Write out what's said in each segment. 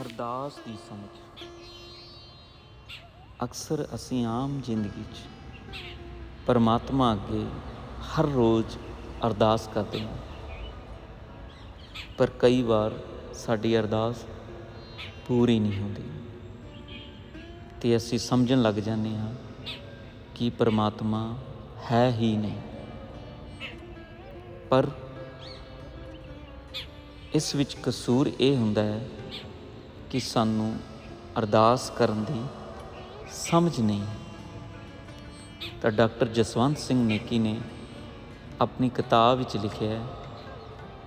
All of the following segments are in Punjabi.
ਅਰਦਾਸ ਦੀ ਸਮਝ। ਅਕਸਰ ਅਸੀਂ ਆਮ ਜ਼ਿੰਦਗੀ 'ਚ ਪਰਮਾਤਮਾ ਅੱਗੇ ਹਰ ਰੋਜ਼ ਅਰਦਾਸ ਕਰਦੇ ਹਾਂ। ਪਰ ਕਈ ਵਾਰ ਸਾਡੀ ਅਰਦਾਸ ਪੂਰੀ ਨਹੀਂ ਹੁੰਦੀ। ਤੇ ਅਸੀਂ ਸਮਝਣ ਲੱਗ ਜਾਂਦੇ ਹਾਂ ਕਿ ਪਰਮਾਤਮਾ ਹੈ ਹੀ ਨਹੀਂ। ਪਰ ਇਸ ਵਿੱਚ ਕਸੂਰ ਇਹ ਹੁੰਦਾ ਹੈ ਕਿ ਸਾਨੂੰ ਅਰਦਾਸ ਕਰਨ ਦੀ ਸਮਝ ਨਹੀਂ। ਤਾਂ ਡਾਕਟਰ ਜਸਵੰਤ ਸਿੰਘ ਨੇਕੀ ਨੇ ਆਪਣੀ ਕਿਤਾਬ ਵਿੱਚ ਲਿਖਿਆ ਹੈ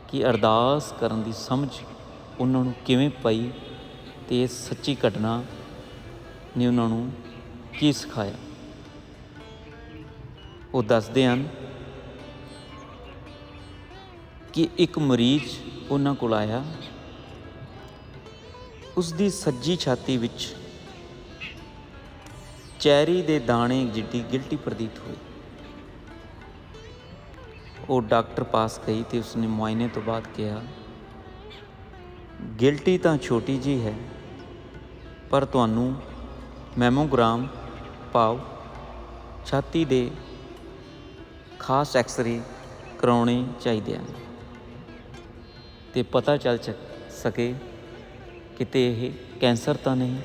ਕਿ ਅਰਦਾਸ ਕਰਨ ਦੀ ਸਮਝ ਉਹਨਾਂ ਨੂੰ ਕਿਵੇਂ ਪਈ ਤੇ ਇਹ ਸੱਚੀ ਘਟਨਾ ਨੇ ਉਹਨਾਂ ਨੂੰ ਕੀ ਸਿਖਾਇਆ। ਉਹ ਦੱਸਦੇ ਹਨ ਕਿ ਇੱਕ ਮਰੀਜ਼ ਉਹਨਾਂ ਕੋਲ ਆਇਆ ਉਸ ਦੀ ਸੱਜੀ ਛਾਤੀ ਵਿੱਚ ਚੈਰੀ ਦੇ ਦਾਣੇ ਜਿੱਡੀ ਗਿਲਟੀ ਪ੍ਰਤੀਤ ਹੋਈ। ਉਹ ਡਾਕਟਰ ਪਾਸ ਗਈ ਤੇ ਉਸਨੇ ਮੁਆਇਨੇ ਤੋਂ ਬਾਅਦ ਕਿਹਾ, ਗਿਲਟੀ ਤਾਂ ਛੋਟੀ ਜੀ ਹੈ, ਪਰ ਤੁਹਾਨੂੰ ਮੈਮੋਗ੍ਰਾਮ ਪਾਓ, ਛਾਤੀ ਦੇ ਖਾਸ ਐਕਸਰੇ ਕਰਾਉਣੇ ਚਾਹੀਦੇ ਹਨ ਤੇ ਪਤਾ ਚੱਲ ਸਕੇ ਕਿਤੇ ਇਹ ਕੈਂਸਰ ਤਾਂ ਨਹੀਂ?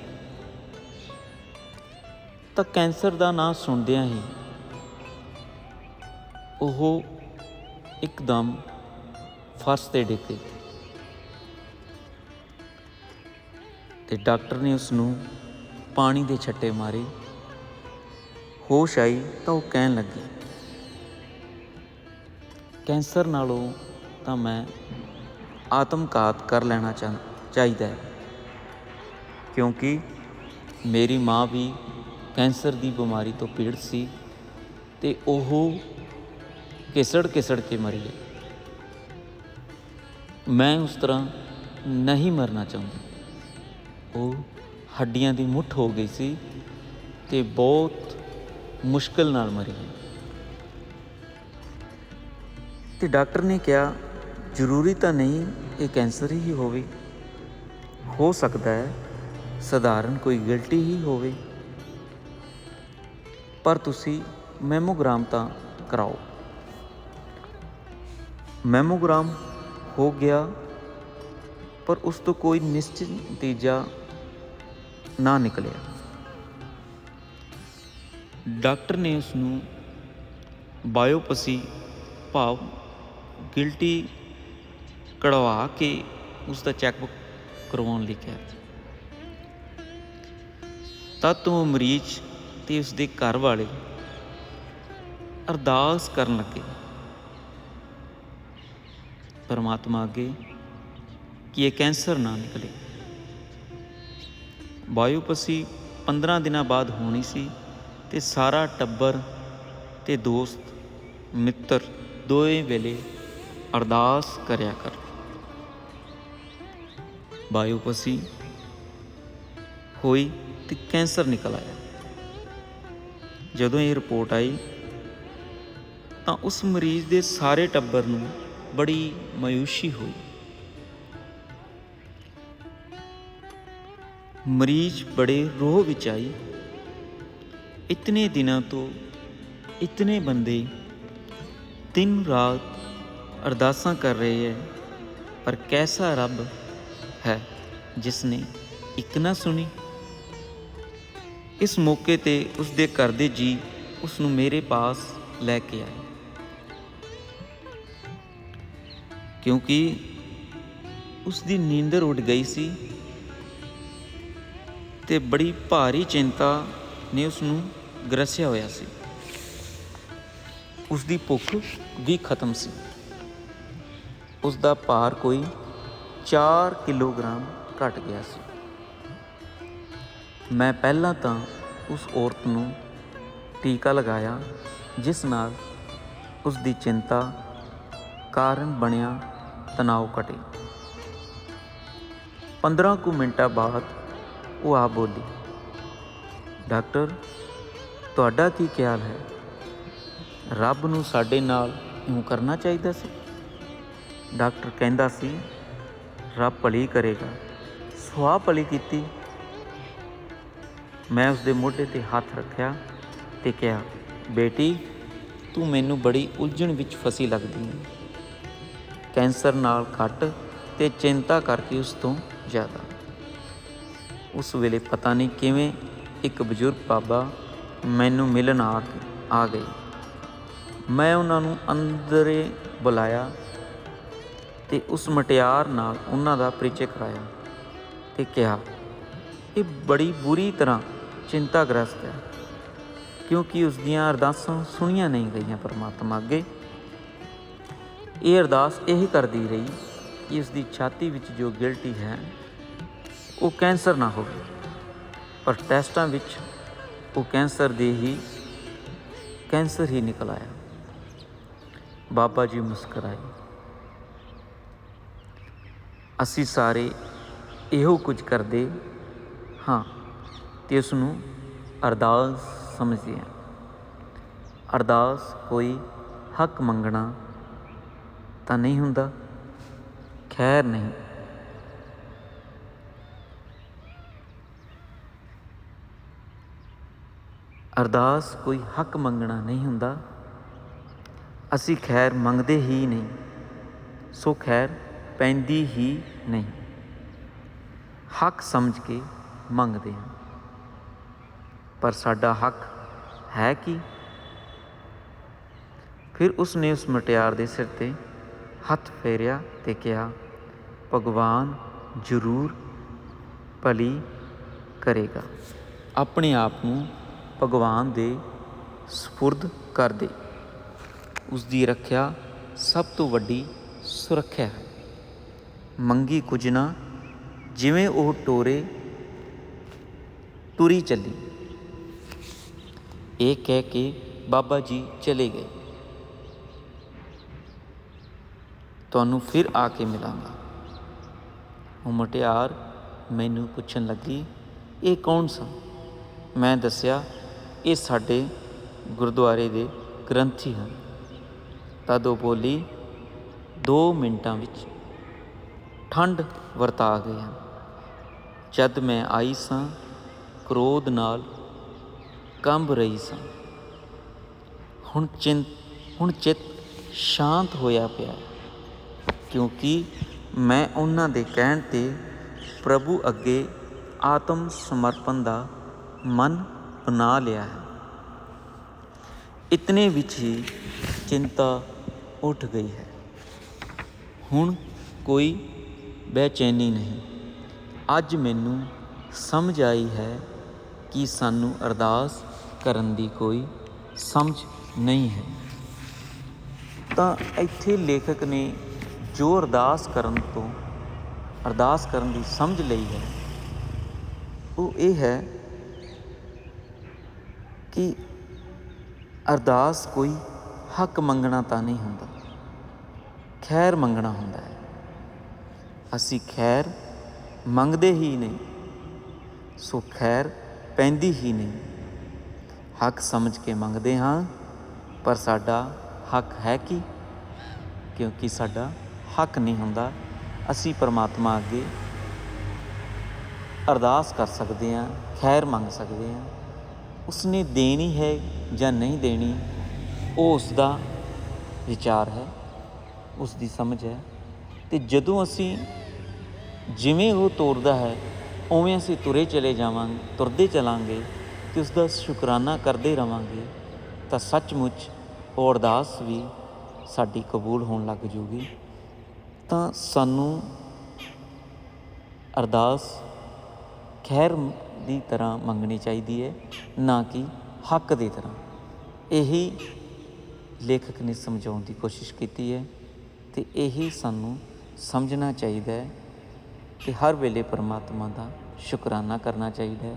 ਤਾਂ ਕੈਂਸਰ ਦਾ ਨਾਂ ਸੁਣਦਿਆਂ ਹੀ ਉਹ ਇੱਕਦਮ ਫਰਸ਼ ਤੇ ਡਿੱਗ ਗਈ ਤੇ ਡਾਕਟਰ ਨੇ ਉਸ ਨੂੰ ਪਾਣੀ ਦੇ ਛੱਟੇ ਮਾਰੇ। ਹੋਸ਼ ਆਈ ਤਾਂ ਉਹ ਕਹਿਣ ਲੱਗੀ, ਕੈਂਸਰ ਨਾਲੋਂ ਤਾਂ ਮੈਂ ਆਤਮਘਾਤ ਕਰ ਲੈਣਾ ਚਾਹ, ਚਾਹੀਦਾ ਹੈ। ਕਿਉਂਕਿ ਮੇਰੀ ਮਾਂ ਵੀ ਕੈਂਸਰ ਦੀ ਬਿਮਾਰੀ ਤੋਂ ਪੀੜਤ ਸੀ ਤੇ ਉਹ ਕਿਸੜ ਕਿਸੜ ਕੇ ਮਰੀ ਹੈ ਮੈਂ ਉਸ ਤਰ੍ਹਾਂ ਨਹੀਂ ਮਰਨਾ ਚਾਹੁੰਦਾ। ਉਹ ਹੱਡੀਆਂ ਦੀ ਮੁੱਠ ਹੋ ਗਈ ਸੀ ਤੇ ਬਹੁਤ ਮੁਸ਼ਕਲ ਨਾਲ ਮਰੀ ਹੈ ਤੇ ਡਾਕਟਰ ਨੇ ਕਿਹਾ, ਜ਼ਰੂਰੀ ਤਾਂ ਨਹੀਂ ਇਹ ਕੈਂਸਰ ਹੀ ਹੋਵੇ। ਹੋ ਸਕਦਾ ਹੈ ਸਧਾਰਨ ਕੋਈ ਗਿਲਟੀ ਹੀ ਹੋਵੇ। ਪਰ ਤੁਸੀਂ ਮੈਮੋਗ੍ਰਾਮ ਤਾਂ ਕਰਾਓ। ਮੈਮੋਗ੍ਰਾਮ ਹੋ ਗਿਆ, ਪਰ ਉਸ ਤੋਂ ਕੋਈ ਨਿਸ਼ਚਿਤ ਨਤੀਜਾ ਨਾ ਨਿਕਲਿਆ। ਡਾਕਟਰ ਨੇ ਉਸ ਨੂੰ ਬਾਇਓਪਸੀ ਭਾਵ ਗਿਲਟੀ ਕਢਵਾ ਕੇ ਉਸ ਦਾ ਚੈੱਕਅਪ ਕਰਵਾਉਣ ਲਈ ਕਿਹਾ। ਤਦ ਤੋਂ ਉਹ ਮਰੀਜ਼ ਤੇ ਉਸ ਦੇ ਘਰ ਵਾਲੇ ਅਰਦਾਸ ਕਰਨ ਲੱਗੇ। ਪਰਮਾਤਮਾ ਅੱਗੇ ਕਿ ਇਹ ਕੈਂਸਰ ਨਾ ਨਿਕਲੇ। ਬਾਇਓਪਸੀ 15 ਦਿਨਾਂ ਬਾਅਦ ਹੋਣੀ ਸੀ ਤੇ ਸਾਰਾ ਟੱਬਰ ਤੇ ਦੋਸਤ, ਮਿੱਤਰ ਦੋਏ ਵੇਲੇ ਅਰਦਾਸ ਕਰਿਆ ਕਰ। ਬਾਇਓਪਸੀ ਹੋਈ ਤੇ ਕੈਂਸਰ ਨਿਕਲ ਆਇਆ। ਜਦੋਂ ਇਹ ਰਿਪੋਰਟ ਆਈ, ਤਾਂ ਉਸ ਮਰੀਜ਼ ਦੇ ਸਾਰੇ ਟੱਬਰ ਨੂੰ ਬੜੀ ਮਾਯੂਸੀ ਹੋਈ। ਮਰੀਜ਼ ਬੜੇ ਰੋਹ ਵਿੱਚ ਆਈ। ਇਤਨੇ ਦਿਨਾਂ ਤੋਂ ਇਤਨੇ ਬੰਦੇ ਦਿਨ ਰਾਤ ਅਰਦਾਸਾਂ ਕਰ ਰਹੇ ਹੈ, ਪਰ ਕੈਸਾ ਰੱਬ ਹੈ ਜਿਸ ਨੇ ਇੱਕ ਨਾ ਸੁਣੀ? ਇਸ ਮੌਕੇ ਤੇ ਉਸ ਦੇ ਘਰ ਦੇ ਜੀ ਉਸ ਨੂੰ ਮੇਰੇ ਪਾਸ ਲੈ ਕੇ ਆਏ। ਕਿਉਂਕਿ ਉਸ ਦੀ ਨੀਂਦਰ ਉੱਡ ਗਈ ਸੀ ਤੇ ਬੜੀ ਭਾਰੀ ਚਿੰਤਾ ਨੇ ਉਸ ਨੂੰ ਗਰਸਿਆ ਹੋਇਆ ਸੀ। ਉਸ ਦੀ ਭੁੱਖ ਵੀ ਖਤਮ ਸੀ। ਉਸ ਦਾ ਭਾਰ ਕੋਈ 4 ਕਿਲੋਗ੍ਰਾਮ ਘਟ ਗਿਆ ਸੀ। ਮੈਂ ਪਹਿਲਾਂ ਤਾਂ ਉਸ ਔਰਤ ਨੂੰ ਟੀਕਾ ਲਗਾਇਆ, ਜਿਸ ਨਾਲ ਉਸ ਦੀ ਚਿੰਤਾ ਕਾਰਨ ਬਣਿਆ ਤਣਾਅ ਘਟੇ। 15 ਕੁ ਮਿੰਟਾਂ ਬਾਅਦ ਉਹ ਆ ਬੋਲੀ, ਡਾਕਟਰ, ਤੁਹਾਡਾ ਕੀ ਖਿਆਲ ਹੈ? ਰੱਬ ਨੂੰ ਸਾਡੇ ਨਾਲ ਇਉਂ ਕਰਨਾ ਚਾਹੀਦਾ ਸੀ? ਡਾਕਟਰ ਕਹਿੰਦਾ ਸੀ, ਰੱਬ ਭਲੀ ਕਰੇਗਾ। ਸੁਆਹ ਭਲੀ ਕੀਤੀ। ਮੈਂ ਉਸਦੇ ਮੋਢੇ ਤੇ ਹੱਥ ਰੱਖਿਆ ਤੇ ਕਿਹਾ, ਬੇਟੀ, ਤੂੰ ਮੈਨੂੰ ਬੜੀ ਉਲਝਣ ਵਿੱਚ ਫਸੀ ਲੱਗਦੀ ਹੈ ਕੈਂਸਰ ਨਾਲ ਘੱਟ ਤੇ ਚਿੰਤਾ ਕਰਕੇ ਉਸ ਤੋਂ ਜ਼ਿਆਦਾ। ਉਸ ਵੇਲੇ ਪਤਾ ਨਹੀਂ ਕਿਵੇਂ ਇੱਕ ਬਜ਼ੁਰਗ ਬਾਬਾ ਮੈਨੂੰ ਮਿਲਣ ਆ ਆ ਗਏ ਮੈਂ ਉਹਨਾਂ ਨੂੰ ਅੰਦਰੇ ਬੁਲਾਇਆ ਤੇ ਉਸ ਮਟਿਆਰ ਨਾਲ ਉਹਨਾਂ ਦਾ ਪਰਿਚੈ ਕਰਾਇਆ ਤੇ ਕਿਹਾ, ਇਹ ਬੜੀ ਬੁਰੀ ਤਰ੍ਹਾਂ ਚਿੰਤਾਗ੍ਰਸਤ ਹੈ, ਕਿਉਂਕਿ ਉਸ ਦੀਆਂ ਅਰਦਾਸਾਂ ਸੁਣੀਆਂ ਨਹੀਂ ਗਈਆਂ ਪਰਮਾਤਮਾ ਅੱਗੇ। ਇਹ ਅਰਦਾਸ ਇਹ ਕਰਦੀ ਰਹੀ ਕਿ ਉਸ ਦੀ ਛਾਤੀ ਵਿੱਚ ਜੋ ਗਿਲਟੀ ਹੈ, ਉਹ ਕੈਂਸਰ ਨਾ ਹੋਵੇ। ਪਰ ਟੈਸਟਾਂ ਵਿੱਚ ਉਹ ਕੈਂਸਰ ਦੇ ਹੀ, ਕੈਂਸਰ ਹੀ ਨਿਕਲ ਆਇਆ। ਬਾਬਾ ਜੀ ਮੁਸਕਰਾਏ। ਅਸੀਂ ਸਾਰੇ ਇਹੋ ਕੁਝ ਕਰਦੇ, ਹਾਂ ਤੇ ਉਸ ਨੂੰ ਅਰਦਾਸ ਸਮਝਦੇ ਹਾਂ। ਅਰਦਾਸ ਕੋਈ ਹੱਕ ਮੰਗਣਾ ਤਾਂ ਨਹੀਂ ਹੁੰਦਾ, ਖੈਰ ਨਹੀਂ। ਅਰਦਾਸ ਕੋਈ ਹੱਕ ਮੰਗਣਾ ਨਹੀਂ ਹੁੰਦਾ, ਅਸੀਂ ਖੈਰ ਮੰਗਦੇ ਹੀ ਨਹੀਂ, ਸੋ ਖੈਰ ਪੈਂਦੀ ਹੀ ਨਹੀਂ। ਹੱਕ ਸਮਝ ਕੇ ਮੰਗਦੇ ਹਾਂ। ਪਰ ਸਾਡਾ ਹੱਕ ਹੈ ਕੀ? ਫਿਰ ਉਸ ਨੇ ਉਸ ਮਟਿਆਰ ਦੇ ਸਿਰ ਤੇ ਹੱਥ ਫੇਰਿਆ ਤੇ ਕਿਹਾ, ਭਗਵਾਨ ਜ਼ਰੂਰ ਭਲੀ ਕਰੇਗਾ। ਆਪਣੇ ਆਪ ਨੂੰ ਭਗਵਾਨ ਦੇ ਸਪੁਰਦ ਕਰ ਦੇ। ਉਸ ਦੀ ਰੱਖਿਆ ਸਭ ਤੋਂ ਵੱਡੀ ਸੁਰੱਖਿਆ ਹੈ। ਮੰਗੀ ਕੁਝ ਨਾ, ਜਿਵੇਂ ਉਹ ਟੋਰੇ ਤੁਰੀ ਚੱਲੀ। ਇਹ ਕਹਿ ਕੇ ਬਾਬਾ ਜੀ ਚਲੇ ਗਏ। ਤੁਹਾਨੂੰ ਫਿਰ ਆ ਕੇ ਮਿਲਾਂਗਾ। ਉਹ ਮਟਿਆਰ ਮੈਨੂੰ ਪੁੱਛਣ ਲੱਗੀ, ਇਹ ਕੌਣ ਸਨ? ਮੈਂ ਦੱਸਿਆ, ਇਹ ਸਾਡੇ ਗੁਰਦੁਆਰੇ ਦੇ ਗ੍ਰੰਥੀ ਹਨ। ਤਦ ਉਹ ਬੋਲੀ 2 ਮਿੰਟਾਂ ਵਿੱਚ ਠੰਡ ਵਰਤਾ ਗਏ ਹਨ। ਜਦ ਮੈਂ ਆਈ ਸਾਂ, ਕ੍ਰੋਧ ਨਾਲ ਕੰਬ ਰਹੀ ਸਾਂ। ਹੁਣ ਚਿੰਤ ਹੁਣ ਚਿੱਤ ਸ਼ਾਂਤ ਹੋਇਆ ਪਿਆ। ਕਿਉਂਕਿ ਮੈਂ ਉਹਨਾਂ ਦੇ ਕਹਿਣ ਤੇ ਪ੍ਰਭੂ ਅੱਗੇ ਆਤਮ ਸਮਰਪਣ ਦਾ ਮਨ ਬਣਾ ਲਿਆ ਹੈ। ਇਤਨੇ ਵਿੱਚ ਹੀ ਚਿੰਤਾ ਉੱਠ ਗਈ ਹੈ। ਹੁਣ ਕੋਈ ਬੇਚੈਨੀ ਨਹੀਂ। ਅੱਜ ਮੈਨੂੰ ਸਮਝ ਆਈ ਹੈ ਕਿ ਸਾਨੂੰ ਅਰਦਾਸ ਕਰਨ ਦੀ ਕੋਈ ਸਮਝ ਨਹੀਂ ਹੈ। ਤਾਂ ਇੱਥੇ ਲੇਖਕ ਨੇ ਜੋ ਅਰਦਾਸ ਕਰਨ ਤੋਂ, ਅਰਦਾਸ ਕਰਨ ਦੀ ਸਮਝ ਲਈ ਹੈ, ਉਹ ਇਹ ਹੈ ਕਿ ਅਰਦਾਸ ਕੋਈ ਹੱਕ ਮੰਗਣਾ ਤਾਂ ਨਹੀਂ ਹੁੰਦਾ, ਖੈਰ ਮੰਗਣਾ ਹੁੰਦਾ ਹੈ। ਅਸੀਂ ਖੈਰ ਮੰਗਦੇ ਹੀ ਨਹੀਂ, ਸੋ ਖੈਰ ਪੈਂਦੀ ਹੀ ਨਹੀਂ। ਹੱਕ ਸਮਝ ਕੇ ਮੰਗਦੇ ਹਾਂ, ਪਰ ਸਾਡਾ ਹੱਕ ਹੈ ਕੀ? ਕਿਉਂਕਿ ਸਾਡਾ ਹੱਕ ਨਹੀਂ ਹੁੰਦਾ, ਅਸੀਂ ਪਰਮਾਤਮਾ ਅੱਗੇ ਅਰਦਾਸ ਕਰ ਸਕਦੇ ਹਾਂ, ਖੈਰ ਮੰਗ ਸਕਦੇ ਹਾਂ। ਉਸਨੇ ਦੇਣੀ ਹੈ ਜਾਂ ਨਹੀਂ ਦੇਣੀ, ਉਹ ਉਸ ਦਾ ਵਿਚਾਰ ਹੈ ਉਸ ਦੀ ਸਮਝ ਹੈ। ਤੇ ਜਦੋਂ ਅਸੀਂ ਜਿਵੇਂ ਉਹ ਤੋਰਦਾ ਹੈ, ਉਵੇਂ ਅਸੀਂ ਤੁਰੇ ਚਲੇ ਜਾਵਾਂਗੇ, ਤੁਰਦੇ ਚਲਾਂਗੇ ਤੇ ਉਸ ਦਾ ਸ਼ੁਕਰਾਨਾ ਕਰਦੇ ਰਵਾਂਗੇ, ਤਾਂ ਸੱਚਮੁੱਚ ਉਹ ਅਰਦਾਸ ਵੀ ਸਾਡੀ ਕਬੂਲ ਹੋਣ ਲੱਗ ਜੂਗੀ। ਤਾਂ ਸਾਨੂੰ ਅਰਦਾਸ ਖੈਰ ਦੀ ਤਰ੍ਹਾਂ ਮੰਗਣੀ ਚਾਹੀਦੀ ਹੈ ਨਾ ਕਿ ਹੱਕ ਦੀ ਤਰ੍ਹਾਂ। ਇਹੀ ਲੇਖਕ ਨੇ ਸਮਝਾਉਣ ਦੀ ਕੋਸ਼ਿਸ਼ ਕੀਤੀ ਹੈ ਤੇ ਇਹੀ ਸਾਨੂੰ ਸਮਝਣਾ ਚਾਹੀਦਾ ਹੈ ਕਿ ਹਰ ਵੇਲੇ ਪਰਮਾਤਮਾ ਦਾ ਸ਼ੁਕਰਾਨਾ ਕਰਨਾ ਚਾਹੀਦਾ ਹੈ